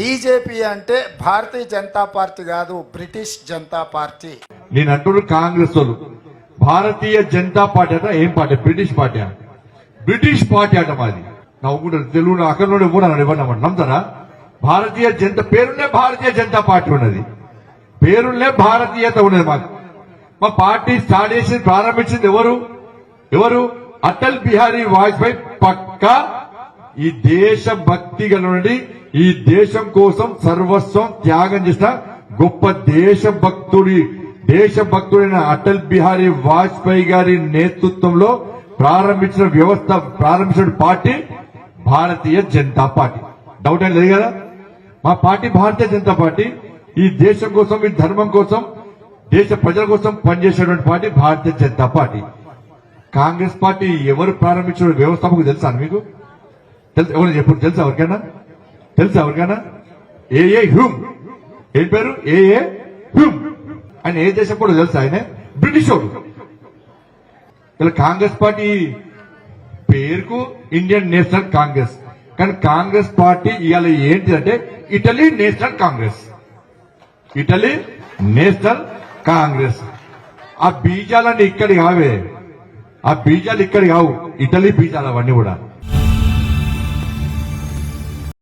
BJP అంటే Bharatiya Janata party కాదు British Janata party. నేను అంటున్నారు కాంగ్రెస్ వాళ్ళు. భారతీయ జనతా పార్టీ అట ఏం పార్టీ? బ్రిటిష్ పార్టీ అంట. బ్రిటిష్ పార్టీ అట మాది. నవ్వుకుంటారు. తెలుగు అక్కడ నుండి కూడా ఇవ్వడం నమ్ముతారా? భారతీయ జనతా పేరునే భారతీయ జనతా పార్టీ ఉన్నది. పేరునే భారతీయత ఉన్నది మాకు. మా పార్టీ స్టార్ట్ చేసి ప్రారంభించింది ఎవరు? ఎవరు? అటల్ బిహారీ వాజ్పేయి పక్కా ఈ దేశ భక్తి గలనుడి ఈ దేశం కోసం సర్వస్వం త్యాగం చేసిన గొప్ప దేశభక్తుడి దేశభక్తుడైన అటల్ బిహారీ వాజ్పేయి గారి నేతృత్వంలో ప్రారంభించిన వ్యవస్థ ప్రారంభించిన party Bharatiya Janata party. Doubt ఏం లేదు కదా? మా పార్టీ భారతీయ జనతా పార్టీ. ఈ దేశం కోసం ఈ ధర్మం కోసం దేశ ప్రజల కోసం పనిచేసేటువంటి party Bharatiya Janata party. Congress party ఎవరు ప్రారంభించిన వ్యవస్థాపకు తెలుసా మీకు? తెలుసు? ఎవరు చెప్పు తెలుసా ఎవరికైనా? తెలుసా ఎవరికైనా? ఏఏ హ్యూమ్. ఏం పేరు? ఏఏ హ్యూమ్. ఆయన ఏ దేశం కూడా తెలుసా ఆయన? బ్రిటిష్ వాడు. ఇలా కాంగ్రెస్ పార్టీ పేరుకు ఇండియన్ నేషనల్ కాంగ్రెస్. కానీ కాంగ్రెస్ పార్టీ ఇవాళ ఏంటిదంటే Italy National Congress. Italy National Congress. ఆ బీజాలన్నీ ఇక్కడి కావే ఆ బీజాలు ఇక్కడి కావు ఇటలీ బీజాలు అవన్నీ కూడా.